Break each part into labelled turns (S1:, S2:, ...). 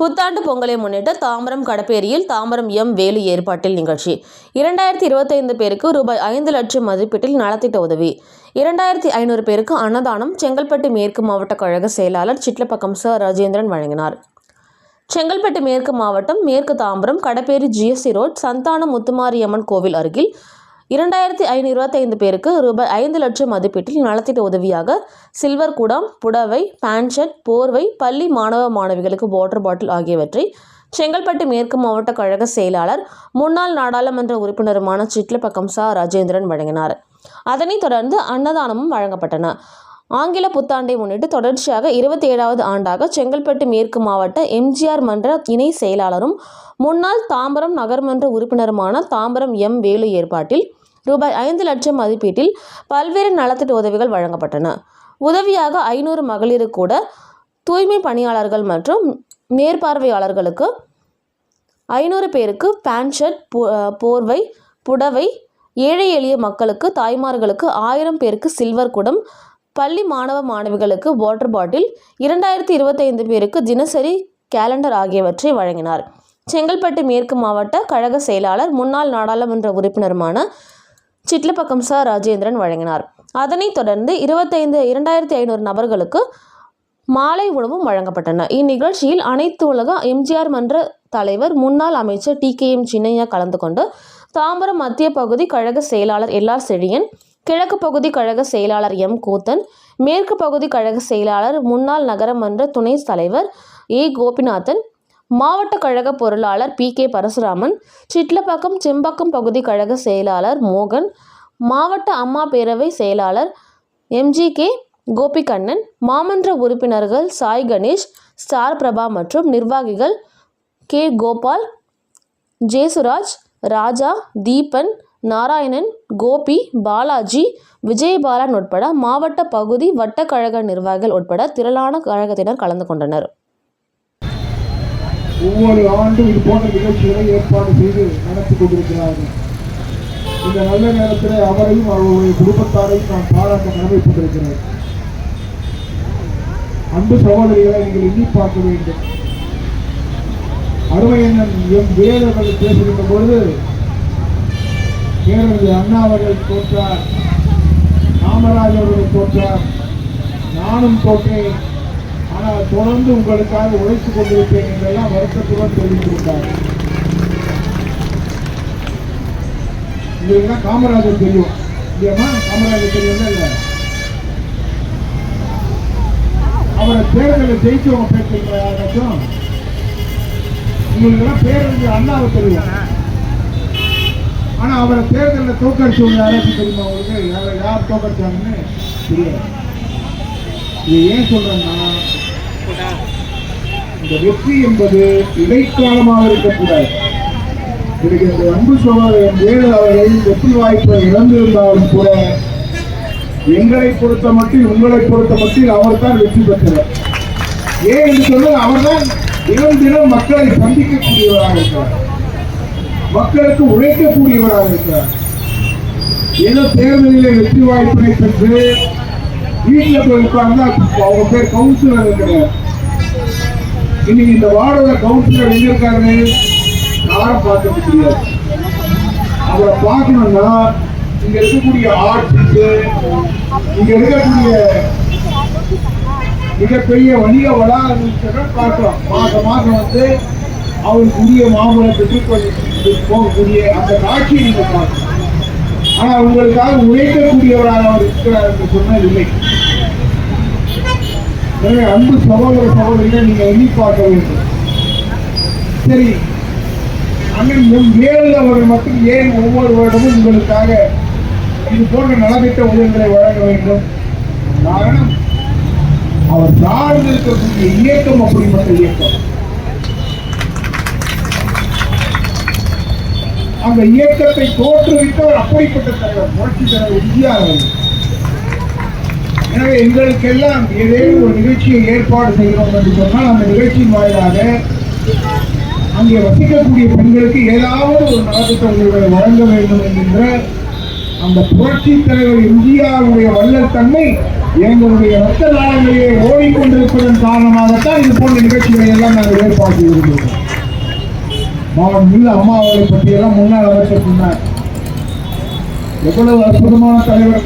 S1: புத்தாண்டு பொங்கலை முன்னிட்டு தாம்பரம் கடப்பேரியில் தாம்பரம் எம் வேலு ஏற்பாட்டில் நிகழ்ச்சி. இரண்டாயிரத்தி இருபத்தைந்து பேருக்கு ரூபாய் ஐந்து லட்சம் மதிப்பீட்டில் நலத்திட்ட உதவி. இரண்டாயிரத்தி ஐநூறு பேருக்கு அன்னதானம் செங்கல்பட்டு மேற்கு மாவட்ட கழக செயலாளர் சிட்லப்பக்கம் ச ராஜேந்திரன் வழங்கினார். செங்கல்பட்டு மேற்கு மாவட்டம் மேற்கு தாம்பரம் கடப்பேரி ஜிஎஸ்சி ரோட் சந்தானம் முத்துமாரியம்மன் கோவில் அருகில் இரண்டாயிரத்தி ஐநூறு இருபத்தைந்து பேருக்கு ரூபாய் ஐந்து லட்சம் மதிப்பீட்டில் நலத்திட்ட உதவியாக சில்வர் குடம் புடவை பேண்ட் ஷர்ட் போர்வை பள்ளி மாணவ மாணவிகளுக்கு வாட்டர் பாட்டில் ஆகியவற்றை செங்கல்பட்டு மேற்கு மாவட்ட கழக செயலாளர் முன்னாள் நாடாளுமன்ற உறுப்பினருமான சிட்லப்பக்கம் சா. ராஜேந்திரன் வழங்கினார். அதனைத் தொடர்ந்து அன்னதானமும் வழங்கப்பட்டன. ஆங்கில புத்தாண்டை முன்னிட்டு தொடர்ச்சியாக இருபத்தி ஏழாவது ஆண்டாக செங்கல்பட்டு மேற்கு மாவட்ட எம்ஜிஆர் மன்ற இணை செயலாளரும் முன்னாள் தாம்பரம் நகர்மன்ற உறுப்பினருமான தாம்பரம் எம். வேலு ஏற்பாட்டில் ரூபாய் ஐந்து லட்சம் மதிப்பீட்டில் பல்வேறு நலத்திட்ட உதவிகள் வழங்கப்பட்டன. உதவியாக ஐநூறு மகளிர் கூட தூய்மை பணியாளர்கள் மற்றும் மேற்பார்வையாளர்களுக்கு ஐநூறு பேருக்கு பேண்ட் ஷர்ட் போ- போர்வை புடவை ஏழை எளிய மக்களுக்கு தாய்மார்களுக்கு ஆயிரம் பேருக்கு சில்வர் குடம் பள்ளி மாணவ மாணவிகளுக்கு வாட்டர் பாட்டில் இரண்டாயிரத்தி இருபத்தைந்து பேருக்கு தினசரி கேலண்டர் ஆகியவற்றை வழங்கினார். செங்கல்பட்டு மேற்கு மாவட்ட கழக செயலாளர் முன்னாள் நாடாளுமன்ற உறுப்பினருமான சிட்லப்பக்கம் ச ராஜேந்திரன் வழங்கினார். அதனைத் தொடர்ந்து இருபத்தைந்து இரண்டாயிரத்தி ஐநூறு நபர்களுக்கு மாலை உணவும் வழங்கப்பட்டன. இந்நிகழ்ச்சியில் அனைத்து உலக எம்ஜிஆர் மன்ற தலைவர் முன்னாள் அமைச்சர் டி. கே. எம். சின்னையா கலந்து கொண்டு தாம்பரம் மத்திய பகுதி கழக செயலாளர் எல்ஆர் செழியன் கிழக்கு பகுதி கழக செயலாளர் எம். கூத்தன் மேற்கு பகுதி கழக செயலாளர் முன்னாள் நகரமன்ற துணை தலைவர் ஏ. கோபிநாதன் மாவட்ட கழக பொருளாளர் பி. கே. பரசுராமன் சிட்லப்பாக்கம் செம்பாக்கம் பகுதி கழக செயலாளர் மோகன் மாவட்ட அம்மா பேரவை செயலாளர் எம்ஜி கே. கோபிகண்ணன் மாமன்ற உறுப்பினர்கள் சாய் கணேஷ் ஸ்டார் பிரபா மற்றும் நிர்வாகிகள் கே. கோபால் ஜேசுராஜ் ராஜா தீபன் நாராயணன் கோபி பாலாஜி விஜயபாலன் உட்பட மாவட்ட பகுதி வட்டக்கழக நிர்வாகிகள் உட்பட திரளான கழகத்தினர் கலந்து கொண்டனர்.
S2: ஒவ்வொரு ஆண்டும் இது போன்ற நிகழ்ச்சிகளை ஏற்பாடு செய்து நடத்தி கொண்டிருக்கிறார்கள். இந்த நல்ல நேரத்தில் அவரையும் அவருடைய குடும்பத்தாரையும் நான் பாராட்ட கடமைப்பட்டிருக்கிறேன் அன்பு சகோதரிகளை நீங்கள் எண்ணி பார்க்க வேண்டும். அருமையண்ணன் எம் வேலவர்கள் பேசுகின்ற பொழுது பேரறிஞர் அண்ணா அவர்கள் தோற்றார் காமராஜர் அவர்கள் தோற்றார் நானும் தோற்றேன். தொடர்ந்து உங்களுக்காக உழைத்துக் கொண்டிருப்பேன் என்றெல்லாம் வருத்தத்துடன் தெரிவித்திருந்தார் இதுதான் காமராஜர் தெரியும். இல்லையம்மா காமராஜர் தெரியும் அவரை தேர்தலில் ஜெயிச்சவங்க பேசுறீங்களா யாராச்சும்? உங்களுக்கெல்லாம் பேரறிஞர் அண்ணாவை தெரியும். ஆனா அவரை தேர்தலில் தோக்கடிச்சவங்க யாராச்சும் தெரியுமா உங்களுக்கு? யார் யார் தோக்கடிச்சாங்கன்னு? தெரியாது. இது ஏன் சொல்றேன்னா இந்த வெற்றி என்பது இடைக்காலமாக இருக்கக்கூடாது. எனக்கு இந்த அன்பு சகோதரன் வேறு அவர்கள் வெற்றி வாய்ப்பை இழந்திருந்தாலும் கூட எங்களை பொறுத்த மட்டும் உங்களை பொறுத்த மட்டும் அவர் தான் வெற்றி பெற்றவர். ஏன் என்று சொன்னால் அவர்தான் தினம் தினம் மக்களை சந்திக்கக்கூடியவராக இருக்கிறார். மக்களுக்கு உழைக்கக்கூடியவராக இருக்கிறார். ஏதோ தேர்தலில் வெற்றி வாய்ப்பினை பெற்று வீட்டில் போய் உட்கார்ந்தா அவங்க பேர் கவுன்சிலர் இருக்கிறார் இன்னைக்கு இந்த வார்டில் கவுன்சிலர் எங்க இருக்காரு யாரும் பார்க்க முடியாது அவரை பார்க்கணும்னா இங்க இருக்கக்கூடிய ஆர்டிஸ்ட் இங்க இருக்கக்கூடிய மிகப்பெரிய வணிக வளாகங்களை பார்க்கலாம் மாசம் மாசம் வந்து அவருக்கு உரிய மாம்பழம் போகக்கூடிய அந்த காட்சியை நீங்க பார்க்கலாம் ஆனா உங்களுக்காக உழைக்கக்கூடியவராக அவர் இருக்கிறார் என்று சொன்னது இல்லை. எனவே அன்பு சகோதர சகோதரிகளை நீங்க எண்ணி பார்க்க வேண்டும். சரி அண்ணன் எம் வேலு அவர்கள் மட்டும் ஏன் ஒவ்வொரு வருடமும் உங்களுக்காக இது போன்ற நலத்திட்ட உதவிகளை வழங்க வேண்டும்? காரணம் அவர் சார்ந்திருக்கக்கூடிய இயக்கம் அப்படிப்பட்ட இயக்கம். அந்த இயக்கத்தை தோற்றுவித்தவர் அப்படிப்பட்ட தலைவர் புரட்சி தலைவர் எம்ஜிஆர் எனவே எங்களுக்கெல்லாம் ஏதேனும் ஒரு நிகழ்ச்சியை ஏற்பாடு செய்கிறோம் என்று சொன்னால் அந்த நிகழ்ச்சியின் வாயிலாக அங்கே வசிக்கக்கூடிய பெண்களுக்கு ஏதாவது ஒரு நலத்திட்ட உதவிகளை வழங்க வேண்டும் என்கின்ற அந்த புரட்சி தலைவர் எம்ஜிஆருடைய வல்லல் தன்மை எங்களுடைய ரத்த நாளங்களிலே ஓடிக்கொண்டிருப்பதன் காரணமாகத்தான் இது போன்ற நிகழ்ச்சிகளை எல்லாம் நாங்கள் ஏற்பாடு செய்திருக்கிறோம். மாவன் மில்ல அம்மா அவர்களை பற்றியெல்லாம் முன்னாள் அமைச்சர் சொன்னார். எவ்வளவு அற்புதமான தலைவர்.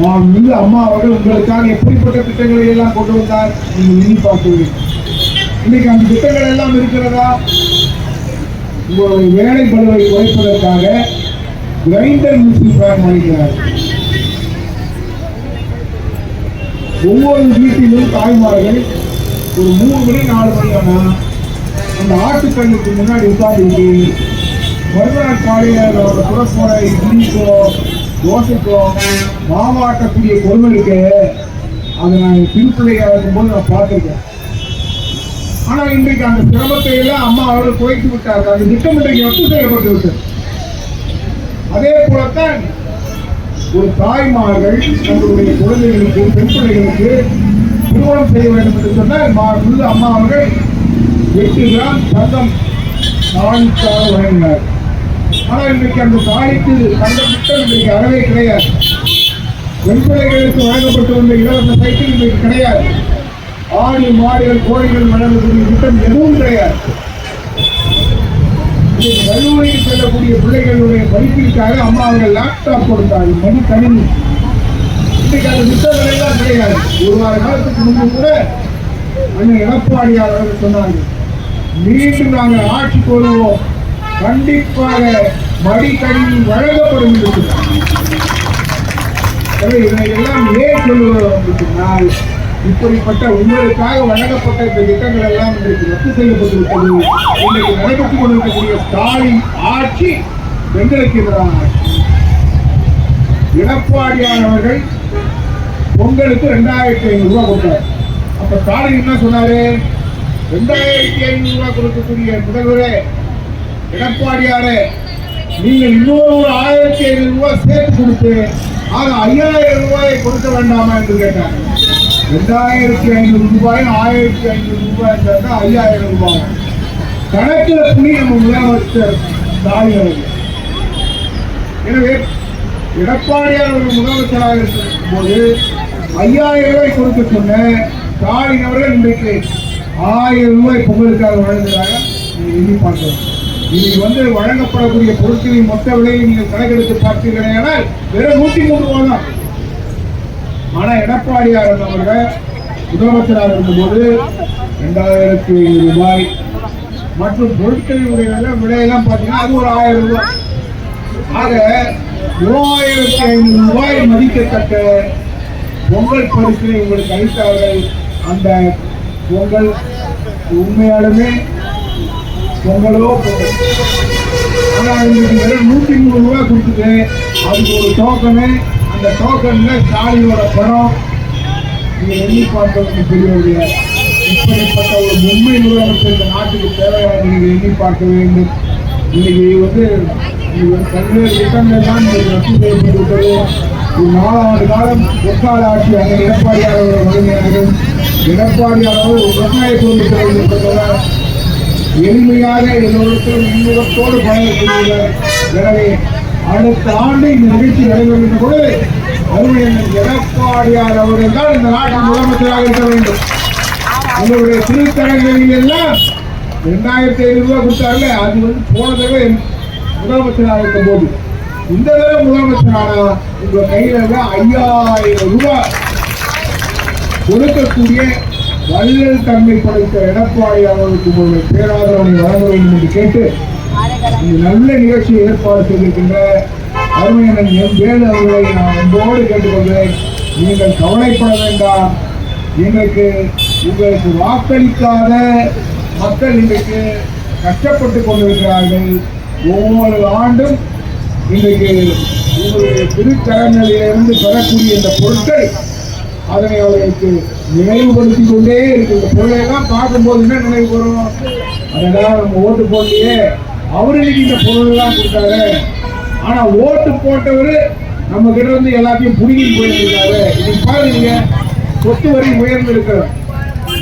S2: மாவன் மில்ல அம்மா அவர்கள் உங்களுக்காக எப்படிப்பட்ட திட்டங்களை எல்லாம் கொண்டு வந்தார் நீங்கள் எண்ணி பார்க்கிறீர்கள் இன்னைக்கு அந்த திட்டங்கள் எல்லாம் இருக்கிறதா? உங்களுடைய வேலை பலுவை குறைப்பதற்காக கிரைண்டர் மிஷின் பயன்படுகிறார் ஒவ்வொரு வீட்டிலும் தாய்மார்கள் ஒரு மூணு மணி நாலு மணி ஆனால் அந்த ஆட்டுக்கண்ணுக்கு முன்னாடி உட்காந்துட்டு மறுநாள் காலையில் அதோட சுட போற இட்லிக்கோ தோசைக்கோ மாவாட்டக்கூடிய பொருளுக்கு அதை நான் திருப்பிள்ளையாக இருக்கும்போது நான் பார்த்துருக்கேன். ஆனால் இன்றைக்கு அந்த சிரமத்தை எல்லாம் அம்மா அவர்கள் குறைத்து விட்டார்கள். அந்த திட்டம் இன்றைக்கு ரத்து செய்யப்பட்டு விட்டது. அதே போலத்தான் ஒரு தாய்மார்கள் தங்களுடைய குழந்தைகளுக்கு பெண் பிள்ளைகளுக்கு திருமணம் செய்ய வேண்டும் என்று சொன்னால் அம்மா அவர்கள் எட்டு கிராம் தங்கம் தாலிக்காக வழங்கினார் ஆனால் இன்றைக்கு அந்த தாலிக்கு தந்த திட்டம் இன்றைக்கு அறவே கிடையாது. வெண்பிள்ளைகளுக்கு வழங்கப்பட்டு வந்த இலவச சைக்கிள் இன்றைக்கு கிடையாது. ஆடு மாடுகள் கோழிகள் வழங்கக்கூடிய திட்டம் எதுவும் கிடையாது. கல்லூரியில் செல்லக்கூடிய பிள்ளைகளுடைய படிப்பிற்காக அம்மா அவர்கள் லேப்டாப் கொடுத்தாங்க மணி கணினி. இன்னைக்கு அந்த திட்டங்கள் எல்லாம் கிடையாது. ஒரு வார காலத்துக்கு முன்பு கூட அண்ணன் எடப்பாடியார் அவர்கள் சொன்னார்கள். மீண்டும் நாங்கள் ஆட்சி வருவோம். கண்டிப்பாக மடி வழங்கப்படும் இதனையெல்லாம் ஏன் சொல்லுகிறோம் சொன்னால் இப்படிப்பட்ட உங்களுக்காக வழங்கப்பட்ட இந்த திட்டங்கள் எல்லாம் இன்றைக்கு ரத்து செய்யப்பட்டிருப்பது இன்றைக்கு நடைபெற்றுக் கொண்டிருக்கக்கூடிய ஸ்டாலின் ஆட்சி எங்களுக்கு எதிரான ஆட்சி. எடப்பாடியார் அவர்கள் பொங்கலுக்கு ரெண்டாயிரத்தி ஐநூறு ரூபாய் கொடுத்தார். அப்ப ஸ்டாலின் என்ன சொன்னாரு? ரெண்டாயிரத்தி ஐநூறு ரூபாய் கொடுக்கக்கூடிய முதல்வரே எடப்பாடியாரே நீங்கள் இன்னொரு ஒரு ஆயிரத்தி ஐநூறு ரூபாய் சேர்த்து கொடுத்து ஆக ஐயாயிரம் ரூபாயை கொடுக்க வேண்டாமா என்று கேட்டார். ரெண்டாயிரத்தி ஐநூறு ரூபாய் ஆயிரத்தி ஐநூறு ரூபாய் சேர்த்தா ஐயாயிரம் ரூபாய். கணக்கில் புள்ளி நம்ம முதலமைச்சர் ஸ்டாலின் எனவே எடப்பாடியார் ஒரு முதலமைச்சராக இருக்கும் போது ஐயாயிரம் ரூபாய் கொடுக்க சொன்ன ஸ்டாலின் அவர்கள் இன்றைக்கு ஆயிரம் ரூபாய் பொங்கலுக்காக வழங்குகிறாங்க நீங்கள் எண்ணி பார்க்கலாம். இன்னைக்கு வந்து வழங்கப்படக்கூடிய பொருட்களின் மொத்த விலையை நீங்கள் கணக்கெடுத்து பார்த்தீர்களானால் வெறும் நூற்றி மூணு ரூபா தான். ஆனால் எடப்பாடியார் அவர்கள் முதலமைச்சராக இருந்தபோது ரெண்டாயிரத்தி ஐநூறு ரூபாய் மற்றும் பொருட்களினுடைய விலை- விலையெல்லாம் பார்த்தீங்கன்னா அது ஒரு ஆயிரம் ரூபாய். ஆக மூவாயிரத்தி ஐநூறு ரூபாய் மதிக்கத்தக்க பொங்கல் பரிசினை உங்களுக்கு அளித்தார்கள் அந்த பொங்கல் உண்மையாலுமே பொங்கலோ ஆனால் இன்னைக்கு வெறும் நூற்றி நூறு ரூபாய் கொடுத்துட்டு அதுக்கு ஒரு டோக்கனு அந்த டோக்கன்ல ஸ்டாலினோட படம். நீங்க எண்ணி பார்த்தவங்க தெரியவில்லை இப்படிப்பட்ட ஒரு பொம்மை நிறுவனத்தை இந்த நாட்டுக்கு தேவையான நீங்க எண்ணி பார்க்க வேண்டும். இன்னைக்கு வந்து பல்வேறு திட்டங்கள் தான் இன்னைக்கு ரத்து செய்யப்பட்டிருக்கிறது. ஒரு நாலாண்டு காலம் ஒக்கால ஆட்சி அங்கே எடப்பாடியார் அவர்கள் வழங்கினார்கள். எடப்பாடி அவர்கள் விவசாய தொழில் இருப்பதால் எளிமையாக எல்லோருக்கும் இன்முகத்தோடு பழகக்கூடியவர் எனவே அடுத்த ஆண்டு இந்த நிகழ்ச்சி நடைபெறுகின்ற பொழுது அருமையண்ணன் எடப்பாடியார் அவர்கள் தான் இந்த நாட்டின் முதலமைச்சராக இருக்க வேண்டும். உங்களுடைய திருத்தரங்களில் எல்லாம் ரெண்டாயிரத்தி ஐநூறு ரூபாய் கொடுத்தாங்க அது வந்து போன தடவை முதலமைச்சராக இருக்கும் போது. இந்த தடவை முதலமைச்சரான? உங்க கையில ஐயாயிரம் ரூபாய். கொடுக்கக்கூடிய வள்ளல் தன்மை படைத்த எடப்பாடி அவர்களுக்கு உங்களுடைய பேராதரவை வழங்க வேண்டும் என்று கேட்டு இந்த நல்ல நிகழ்ச்சியை ஏற்பாடு செய்திருக்கின்ற அருமையண்ணன் எம் வேலு அவர்களை நான் அன்போடு கேட்டுக்கொள்கிறேன். நீங்கள் கவலைப்பட வேண்டாம். எங்களுக்கு உங்களுக்கு வாக்களிக்காத மக்கள் இன்றைக்கு கஷ்டப்பட்டு கொண்டிருக்கிறார்கள். ஒவ்வொரு ஆண்டும் இன்றைக்கு உங்களுடைய திருக்கரங்களிலிருந்து பெறக்கூடிய இந்த பொருட்கள் அதனை அவர்களுக்கு நினைவுபடுத்திக் கொண்டே இருக்கு. இந்த பொருளையெல்லாம் பார்க்கும்போது என்ன நினைவு வரும்? அதெல்லாம் நம்ம ஓட்டு போடலையே. அவர்களுக்கு இந்த பொருளெல்லாம் கொடுத்தாரு. ஆனா ஓட்டு போட்டவர் நம்ம கிட்ட இருந்து எல்லாத்தையும் புடுங்கிட்டு போயிருக்காரு. இது பாருங்க சொத்து வரி உயர்ந்திருக்கிறது.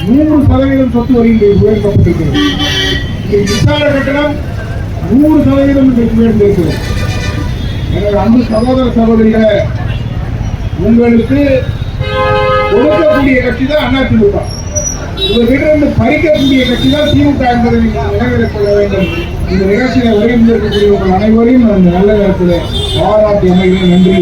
S2: நூறு சதவீதம் சொத்து வரி உயர்த்தப்பட்டிருக்கிறது. இன்றைக்கு மின்சார கட்டணம் நூறு சதவீதம் இன்றைக்கு உயர்ந்திருக்கிறது. எனவே அன்பு சகோதர சகோதரிகளை உங்களுக்கு கொடுக்கக்கூடிய கட்சி தான் அதிமுக. உங்ககிட்ட இருந்து பறிக்கக்கூடிய கட்சி தான் திமுக என்பதை நீங்கள் நினைவில் கொள்ள வேண்டும். இந்த நிகழ்ச்சியில் நிகழ்ச்சியில இருக்கக்கூடிய உங்கள் அனைவரையும் நான் நல்ல நேரத்தில் பாராட்டி அமைகிறேன் நன்றி